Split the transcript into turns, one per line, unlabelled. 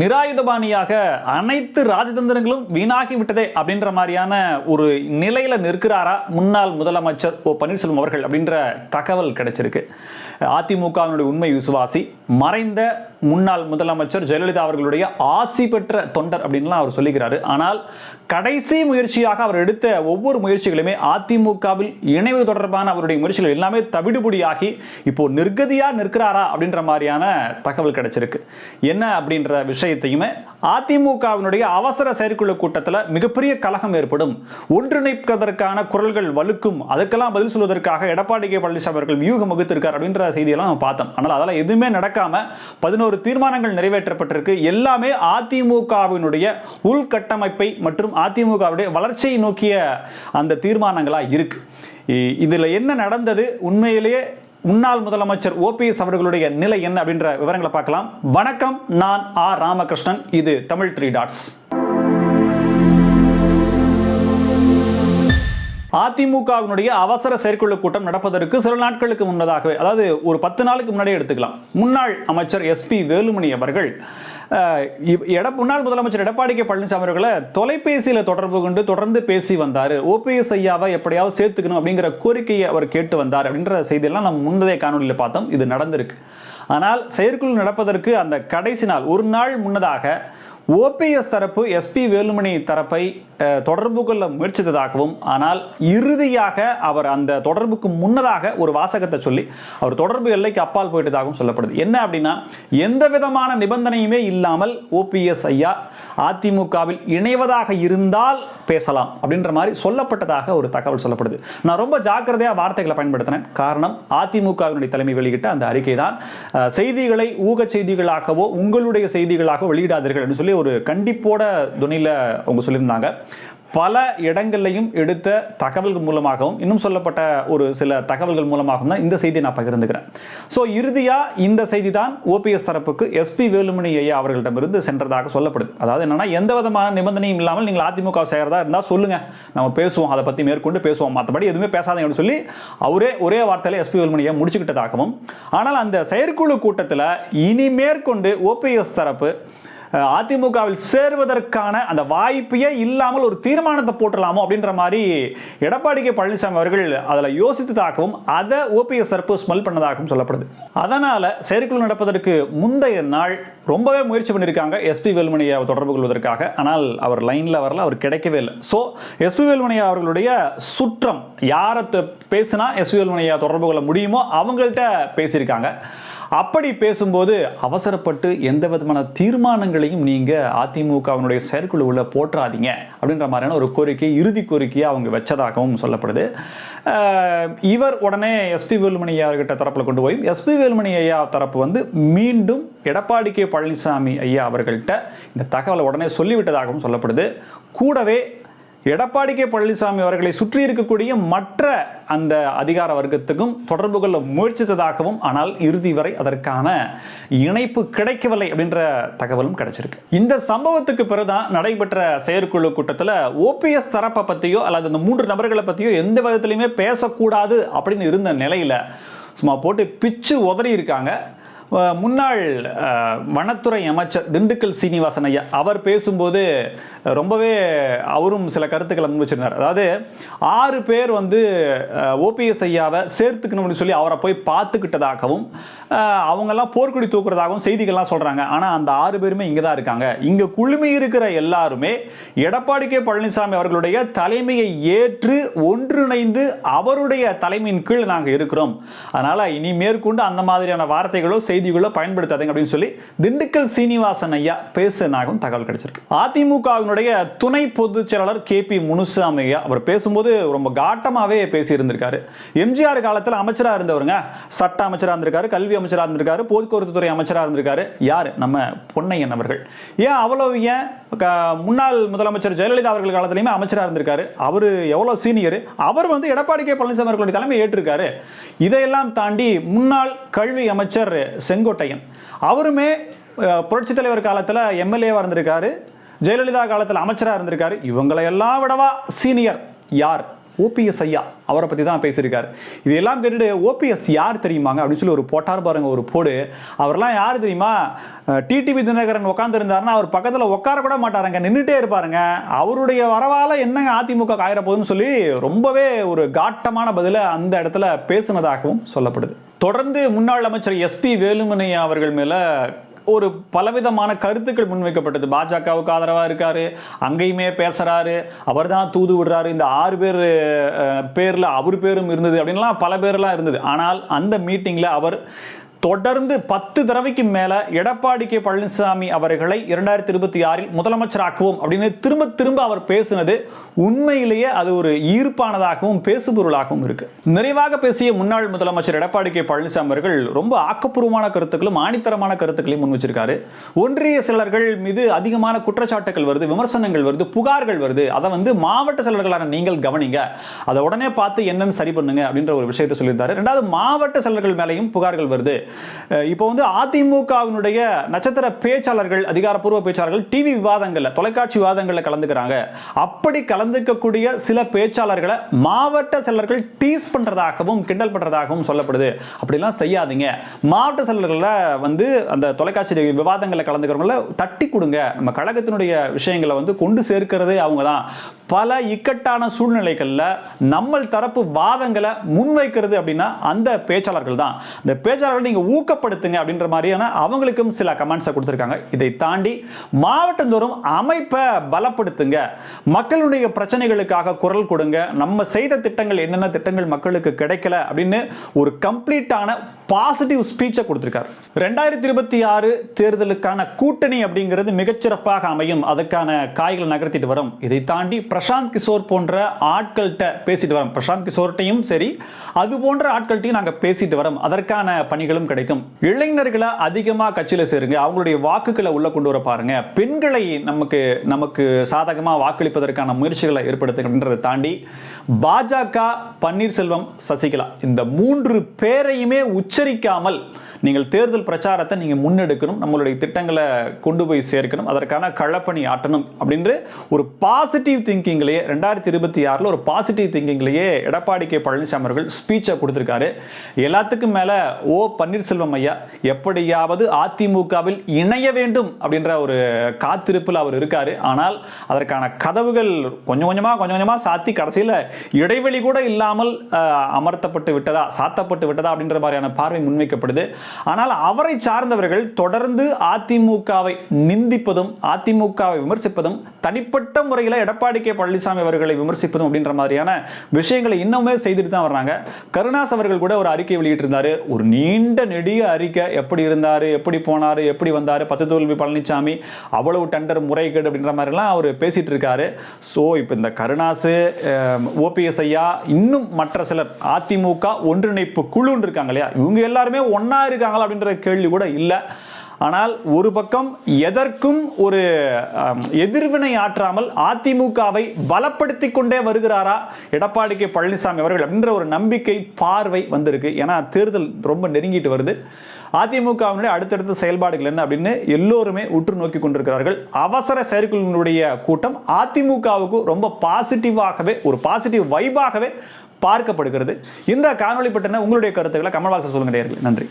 நிராயுதபாணியாக அனைத்து ராஜதந்திரங்களும் வீணாகி விட்டதே அப்படின்ற மாதிரியான ஒரு நிலையில நிற்கிறாரா முன்னாள் முதலமைச்சர் ஓ பன்னீர்செல்வம் அவர்கள் அப்படின்ற தகவல் கிடைச்சிருக்கு அதிமுகவினுடைய உண்மை விசுவாசி மறைந்த முன்னாள் முதலமைச்சர் ஜெயலலிதா அவர்களுடைய ஆசி பெற்ற தொண்டர் அப்படின்லாம் அவர் சொல்லிக்கிறாரு ஆனால் கடைசி முயற்சியாக அவர் எடுத்த ஒவ்வொரு முயற்சிகளுமே அதிமுகவில் இணைவு தொடர்பான அவருடைய முயற்சிகள் எல்லாமே தவிடுபடியாகி இப்போ நிர்கதியா நிற்கிறாரா அப்படின்ற மாதிரியான தகவல் கிடைச்சிருக்கு என்ன அப்படின்ற விஷயம் விஷயத்தையுமே அதிமுகவினுடைய அவசர செயற்குழு கூட்டத்தில் மிகப்பெரிய கலகம் ஏற்படும் ஒன்றிணைப்பதற்கான குரல்கள் வலுக்கும் அதுக்கெல்லாம் பதில் சொல்வதற்காக எடப்பாடி கே பழனிசாமி அவர்கள் வியூகம் வகுத்திருக்கார் அப்படின்ற செய்தியெல்லாம் நம்ம பார்த்தோம் ஆனால் அதெல்லாம் எதுவுமே நடக்காமல் பதினோரு தீர்மானங்கள் நிறைவேற்றப்பட்டிருக்கு எல்லாமே அதிமுகவினுடைய உள்கட்டமைப்பை மற்றும் அதிமுகவுடைய வளர்ச்சியை நோக்கிய அந்த தீர்மானங்களாக இருக்கு இதில் என்ன நடந்தது உண்மையிலேயே முன்னாள் முதலமைச்சர் ஓபிஎஸ் அவர்களுடைய நிலை என்ன அப்படின்ற விவரங்களை பார்க்கலாம் வணக்கம் நான் ஆர் ராமகிருஷ்ணன் இது தமிழ் த்ரீ டாட்ஸ் அதிமுகவினுடைய அவசர செயற்குழு கூட்டம் நடப்பதற்கு சில நாட்களுக்கு முன்னதாகவே அதாவது ஒரு பத்து நாளுக்கு முன்னாடியே எடுத்துக்கலாம் முன்னாள் அமைச்சர் எஸ்பி வேலுமணி அவர்கள் முன்னாள் முதலமைச்சர் எடப்பாடி கே பழனிசாமி அவர்களை தொலைபேசியில் தொடர்பு கொண்டு தொடர்ந்து பேசி வந்தார் ஓபிஎஸ் ஐயாவை எப்படியாவது சேர்த்துக்கணும் அப்படிங்கிற கோரிக்கையை அவர் கேட்டு வந்தார் அப்படின்ற செய்தியெல்லாம் நம்ம முன்னதே காணொலியில் பார்த்தோம் இது நடந்திருக்கு ஆனால் செயற்குழு நடப்பதற்கு அந்த கடைசி நாள் ஒரு நாள் முன்னதாக ஓபிஎஸ் தரப்பு எஸ்பி வேலுமணி தரப்பை தொடர்பு கொள்ள முயற்சித்ததாகவும் ஆனால் இறுதியாக அவர் அந்த தொடர்புக்கு முன்னதாக ஒரு வாசகத்தை சொல்லி அவர் தொடர்பு எல்லைக்கு அப்பால் போயிட்டதாகவும் சொல்லப்படுது என்ன அப்படின்னா எந்த விதமான நிபந்தனையுமே இல்லாமல் ஓபிஎஸ் ஐயா அதிமுகவில் இணைவதாக இருந்தால் பேசலாம் அப்படின்ற மாதிரி சொல்லப்பட்டதாக ஒரு தகவல் சொல்லப்படுது நான் ரொம்ப ஜாக்கிரதையாக வார்த்தைகளை பயன்படுத்தினேன் காரணம் அதிமுகவினுடைய தலைமை வெளியிட்ட அந்த அறிக்கை தான் செய்திகளை ஊக செய்திகளாகவோ உங்களுடைய செய்திகளாகவோ வெளியிடாதீர்கள் அப்படின்னு சொல்லி ஒரு கண்டிப்போட துணியில் அவங்க சொல்லியிருந்தாங்க பல இடங்கள்லையும் எடுத்த தகவல்கள் மூலமாகவும் இன்னும் சொல்லப்பட்ட ஒரு சில தகவல்கள் மூலமாகவும் தான் இந்த செய்தியை நான் பகிர்ந்துக்கிறேன் ஸோ இறுதியாக இந்த செய்தி தான் ஓபிஎஸ் தரப்புக்கு எஸ்பி வேலுமணி ஐயா அவர்களிடமிருந்து சென்றதாக சொல்லப்படுது அதாவது என்னென்னா எந்த விதமான நிபந்தனையும் இல்லாமல் நீங்கள் அதிமுக செய்கிறதா இருந்தால் சொல்லுங்கள் நம்ம பேசுவோம் அதை பற்றி மேற்கொண்டு பேசுவோம் மற்றபடி எதுவுமே அப்படின்னு சொல்லி அவரே ஒரே வார்த்தையில் எஸ்பி ஐயா முடிச்சுக்கிட்டதாகவும் ஆனால் அந்த செயற்குழு கூட்டத்தில் இனி மேற்கொண்டு ஓபிஎஸ் தரப்பு அதிமுகவில் சேருவதற்கான அந்த வாய்ப்பையே இல்லாமல் ஒரு தீர்மானத்தை போட்டலாமோ அப்படின்ற மாதிரி எடப்பாடி கே பழனிசாமி அவர்கள் அதில் யோசித்ததாகவும் அதை ஓபிஎஸ் தரப்பு ஸ்மெல் பண்ணதாகவும் சொல்லப்படுது அதனால் செயற்குழு நடப்பதற்கு முந்தைய நாள் ரொம்பவே முயற்சி பண்ணியிருக்காங்க எஸ்பி வேலுமணியை தொடர்பு கொள்வதற்காக ஆனால் அவர் லைனில் வரல அவர் கிடைக்கவே இல்லை ஸோ எஸ்பி வேலுமணியா அவர்களுடைய சுற்றம் யாரை பேசினா எஸ்பி வேலுமணியா தொடர்பு கொள்ள முடியுமோ அவங்கள்ட்ட பேசியிருக்காங்க அப்படி பேசும்போது அவசரப்பட்டு எந்த விதமான தீர்மானங்களையும் நீங்கள் அதிமுகவினுடைய உள்ள போற்றாதீங்க அப்படின்ற மாதிரியான ஒரு கோரிக்கை இறுதி கோரிக்கையை அவங்க வச்சதாகவும் சொல்லப்படுது இவர் உடனே எஸ்பி வேலுமணி ஐயாக்கிட்ட தரப்பில் கொண்டு போய் எஸ்பி வேலுமணி ஐயா தரப்பு வந்து மீண்டும் எடப்பாடி கே பழனிசாமி ஐயா அவர்கள்ட்ட இந்த தகவலை உடனே சொல்லிவிட்டதாகவும் சொல்லப்படுது கூடவே எடப்பாடி கே பழனிசாமி அவர்களை சுற்றி இருக்கக்கூடிய மற்ற அந்த அதிகார வர்க்கத்துக்கும் தொடர்பு கொள்ள முயற்சித்ததாகவும் ஆனால் இறுதி வரை அதற்கான இணைப்பு கிடைக்கவில்லை அப்படின்ற தகவலும் கிடைச்சிருக்கு இந்த சம்பவத்துக்கு பிறகுதான் நடைபெற்ற செயற்குழு கூட்டத்தில் ஓபிஎஸ் தரப்பை பற்றியோ அல்லது அந்த மூன்று நபர்களை பற்றியோ எந்த விதத்துலையுமே பேசக்கூடாது அப்படின்னு இருந்த நிலையில் சும்மா போட்டு பிச்சு உதறி இருக்காங்க முன்னாள் வனத்துறை அமைச்சர் திண்டுக்கல் சீனிவாசன் ஐயா அவர் பேசும்போது ரொம்பவே அவரும் சில கருத்துக்களை முன் அதாவது ஆறு பேர் வந்து ஓபிஎஸ் ஐயாவை சேர்த்துக்கணும்னு சொல்லி அவரை போய் பார்த்துக்கிட்டதாகவும் அவங்கெல்லாம் போர்க்குடி தூக்குறதாகவும் செய்திகள்லாம் சொல்கிறாங்க ஆனால் அந்த ஆறு பேருமே இங்கே தான் இருக்காங்க இங்கே குழுமி இருக்கிற எல்லாருமே எடப்பாடி கே பழனிசாமி அவர்களுடைய தலைமையை ஏற்று ஒன்றிணைந்து அவருடைய தலைமையின் கீழ் நாங்கள் இருக்கிறோம் அதனால் இனி மேற்கொண்டு அந்த மாதிரியான வார்த்தைகளோ செய்தி செய்திகளை பயன்படுத்தாதீங்க அப்படின்னு சொல்லி திண்டுக்கல் சீனிவாசன் ஐயா பேசினாகவும் தகவல் கிடைச்சிருக்கு அதிமுகவினுடைய துணை பொதுச் செயலாளர் கே பி முனுசாமி அவர் பேசும்போது ரொம்ப காட்டமாகவே பேசியிருந்திருக்காரு எம்ஜிஆர் காலத்தில் அமைச்சராக இருந்தவருங்க சட்ட அமைச்சராக இருந்திருக்காரு கல்வி அமைச்சராக இருந்திருக்காரு போக்குவரத்து துறை அமைச்சராக இருந்திருக்காரு யார் நம்ம பொன்னையன் அவர்கள் ஏன் அவ்வளவு ஏன் முன்னாள் முதலமைச்சர் ஜெயலலிதா அவர்கள் காலத்திலையுமே அமைச்சராக இருந்திருக்காரு அவர் எவ்வளோ சீனியர் அவர் வந்து எடப்பாடி கே பழனிசாமி அவர்களுடைய தலைமை ஏற்றிருக்காரு இதையெல்லாம் தாண்டி முன்னாள் கல்வி அமைச்சர் செங்கோட்டையன் அவருமே புரட்சித் தலைவர் காலத்தில் எம்எல்ஏவாக இருந்திருக்காரு ஜெயலலிதா காலத்தில் அமைச்சராக இருந்திருக்காரு இவங்களை எல்லாம் விடவா சீனியர் யார் ஓபிஎஸ் ஐயா அவரை பற்றி தான் பேசியிருக்காரு இது எல்லாம் கேட்டுட்டு ஓபிஎஸ் யார் தெரியுமாங்க அப்படின்னு சொல்லி ஒரு போட்டார் பாருங்க ஒரு போடு அவர்லாம் யார் தெரியுமா டிடிவி தினகரன் உட்காந்துருந்தாருன்னா அவர் பக்கத்தில் உட்கார கூட மாட்டாருங்க நின்றுட்டே இருப்பாருங்க அவருடைய வரவால் என்னங்க அதிமுக காயிற சொல்லி ரொம்பவே ஒரு காட்டமான பதிலை அந்த இடத்துல பேசினதாகவும் சொல்லப்படுது தொடர்ந்து முன்னாள் அமைச்சர் எஸ்பி வேலுமணி அவர்கள் மேலே ஒரு பலவிதமான கருத்துக்கள் முன்வைக்கப்பட்டது பாஜகவுக்கு ஆதரவாக இருக்கார் அங்கேயுமே பேசுகிறாரு அவர் தான் தூது விடுறாரு இந்த ஆறு பேர் பேரில் அவர் பேரும் இருந்தது அப்படின்லாம் பல பேர்லாம் இருந்தது ஆனால் அந்த மீட்டிங்கில் அவர் தொடர்ந்து பத்து தடவைக்கு மேலே எடப்பாடி கே பழனிசாமி அவர்களை இரண்டாயிரத்தி இருபத்தி ஆறில் முதலமைச்சராக்குவோம் அப்படின்னு திரும்ப திரும்ப அவர் பேசினது உண்மையிலேயே அது ஒரு ஈர்ப்பானதாகவும் பேசுபொருளாகவும் இருக்கு நிறைவாக பேசிய முன்னாள் முதலமைச்சர் எடப்பாடி கே பழனிசாமி அவர்கள் ரொம்ப ஆக்கப்பூர்வமான கருத்துக்களும் ஆணித்தரமான கருத்துக்களையும் முன் வச்சிருக்காரு ஒன்றிய சிலர்கள் மீது அதிகமான குற்றச்சாட்டுகள் வருது விமர்சனங்கள் வருது புகார்கள் வருது அதை வந்து மாவட்ட சிலர்களான நீங்கள் கவனிங்க அதை உடனே பார்த்து என்னன்னு சரி பண்ணுங்க அப்படின்ற ஒரு விஷயத்தை சொல்லியிருந்தாரு ரெண்டாவது மாவட்ட சிலர்கள் மேலேயும் புகார்கள் வருது இப்போ வந்து அதிமுகவினுடைய நட்சத்திர பேச்சாளர்கள் அதிகாரப்பூர்வ பேச்சாளர்கள் டிவி விவாதங்களில் தொலைக்காட்சி விவாதங்களில் கலந்துக்கிறாங்க அப்படி கலந்துக்கக்கூடிய சில பேச்சாளர்களை மாவட்ட செயலர்கள் டீஸ் பண்ணுறதாகவும் கிண்டல் பண்ணுறதாகவும் சொல்லப்படுது அப்படிலாம் செய்யாதீங்க மாவட்ட செயலர்களை வந்து அந்த தொலைக்காட்சி விவாதங்களில் கலந்துக்கிறவங்கள தட்டி கொடுங்க நம்ம கழகத்தினுடைய விஷயங்களை வந்து கொண்டு சேர்க்கிறதே அவங்க தான் பல இக்கட்டான சூழ்நிலைகளில் நம்ம தரப்பு வாதங்களை முன்வைக்கிறது அப்படின்னா அந்த பேச்சாளர்கள் தான் இந்த பேச்சாளர்கள் ஊக்கப்படுத்துங்க அப்படின்ற மாதிரியான அவங்களுக்கும் சில கமெண்ட்ஸை கொடுத்துருக்காங்க இதை தாண்டி மாவட்டந்தோறும் அமைப்பை பலப்படுத்துங்க மக்களுடைய பிரச்சனைகளுக்காக குரல் கொடுங்க நம்ம செய்த திட்டங்கள் என்னென்ன திட்டங்கள் மக்களுக்கு கிடைக்கல அப்படின்னு ஒரு கம்ப்ளீட்டான பாசிட்டிவ் ஸ்பீச்சை கொடுத்துருக்காரு ரெண்டாயிரத்தி இருபத்தி ஆறு தேர்தலுக்கான கூட்டணி அப்படிங்கிறது மிகச்சிறப்பாக அமையும் அதுக்கான காய்களை நகர்த்திட்டு வரும் இதை தாண்டி பிரசாந்த் கிஷோர் போன்ற ஆட்கள்கிட்ட பேசிட்டு வரோம் பிரசாந்த் கிஷோர்ட்டையும் சரி அது போன்ற ஆட்கள்கிட்டையும் நாங்கள் பேசிட்டு வரோம் அதற்கான பணிகளும் கிடைக்கும் இளைஞர்களை அதிகமா கட்சியில் சேருங்க அவங்களுடைய வாக்குகளை உள்ள கொண்டு வர பாருங்க பெண்களை நமக்கு நமக்கு சாதகமா வாக்களிப்பதற்கான முயற்சிகளை ஏற்படுத்துகின்றதை தாண்டி பாஜக பன்னீர்செல்வம் சசிகலா இந்த மூன்று பேரையுமே உச்சரிக்காமல் நீங்கள் தேர்தல் பிரச்சாரத்தை நீங்கள் முன்னெடுக்கணும் நம்மளுடைய திட்டங்களை கொண்டு போய் சேர்க்கணும் அதற்கான களப்பணி ஆட்டணும் அப்படின்ற ஒரு பாசிட்டிவ் திங்கிங்லேயே ரெண்டாயிரத்தி இருபத்தி ஆறில் ஒரு பாசிட்டிவ் திங்கிங்லேயே எடப்பாடி கே பழனிசாமி அவர்கள் ஸ்பீச்சை கொடுத்துருக்காரு எல்லாத்துக்கும் மேலே ஓ பன்னீர் பன்னீர்செல்வம் ஐயா எப்படியாவது அதிமுகவில் இணைய வேண்டும் அப்படின்ற ஒரு காத்திருப்பில் அவர் இருக்கார் ஆனால் அதற்கான கதவுகள் கொஞ்சம் கொஞ்சமாக கொஞ்சம் கொஞ்சமாக சாத்தி கடைசியில் இடைவெளி கூட இல்லாமல் அமர்த்தப்பட்டு விட்டதா சாத்தப்பட்டு விட்டதா அப்படின்ற மாதிரியான பார்வை முன்வைக்கப்படுது ஆனால் அவரை சார்ந்தவர்கள் தொடர்ந்து அதிமுகவை நிந்திப்பதும் அதிமுகவை விமர்சிப்பதும் தனிப்பட்ட முறையில் எடப்பாடி கே பழனிசாமி அவர்களை விமர்சிப்பதும் அப்படின்ற மாதிரியான விஷயங்களை இன்னமுமே செய்துட்டு தான் வர்றாங்க கருணாஸ் அவர்கள் கூட ஒரு அறிக்கை வெளியிட்டிருந்தார் ஒரு நீண்ட நீண்ட நெடிய அறிக்கை எப்படி இருந்தார் எப்படி போனார் எப்படி வந்தார் பத்து தோல்வி பழனிசாமி அவ்வளவு டெண்டர் முறைகேடு அப்படின்ற மாதிரிலாம் அவர் பேசிகிட்டு இருக்காரு ஸோ இப்போ இந்த கருணாசு ஓபிஎஸ் ஐயா இன்னும் மற்ற சிலர் அதிமுக ஒன்றிணைப்பு குழுன்னு இருக்காங்க இல்லையா இவங்க எல்லாருமே ஒன்றா இருக்காங்களா அப்படின்ற கேள்வி கூட இல்லை ஆனால் ஒரு பக்கம் எதற்கும் ஒரு எதிர்வினை ஆற்றாமல் அதிமுகவை பலப்படுத்தி கொண்டே வருகிறாரா எடப்பாடி கே பழனிசாமி அவர்கள் அப்படின்ற ஒரு நம்பிக்கை பார்வை வந்திருக்கு ஏன்னா தேர்தல் ரொம்ப நெருங்கிட்டு வருது அதிமுகவினுடைய அடுத்தடுத்த செயல்பாடுகள் என்ன அப்படின்னு எல்லோருமே உற்று நோக்கி கொண்டிருக்கிறார்கள் அவசர செயற்குழுவினுடைய கூட்டம் அதிமுகவுக்கு ரொம்ப பாசிட்டிவாகவே ஒரு பாசிட்டிவ் வைபாகவே பார்க்கப்படுகிறது இந்த காணொலி பட்டின உங்களுடைய கருத்துக்களை கமல்வாசன் சொல்லுங்க நன்றி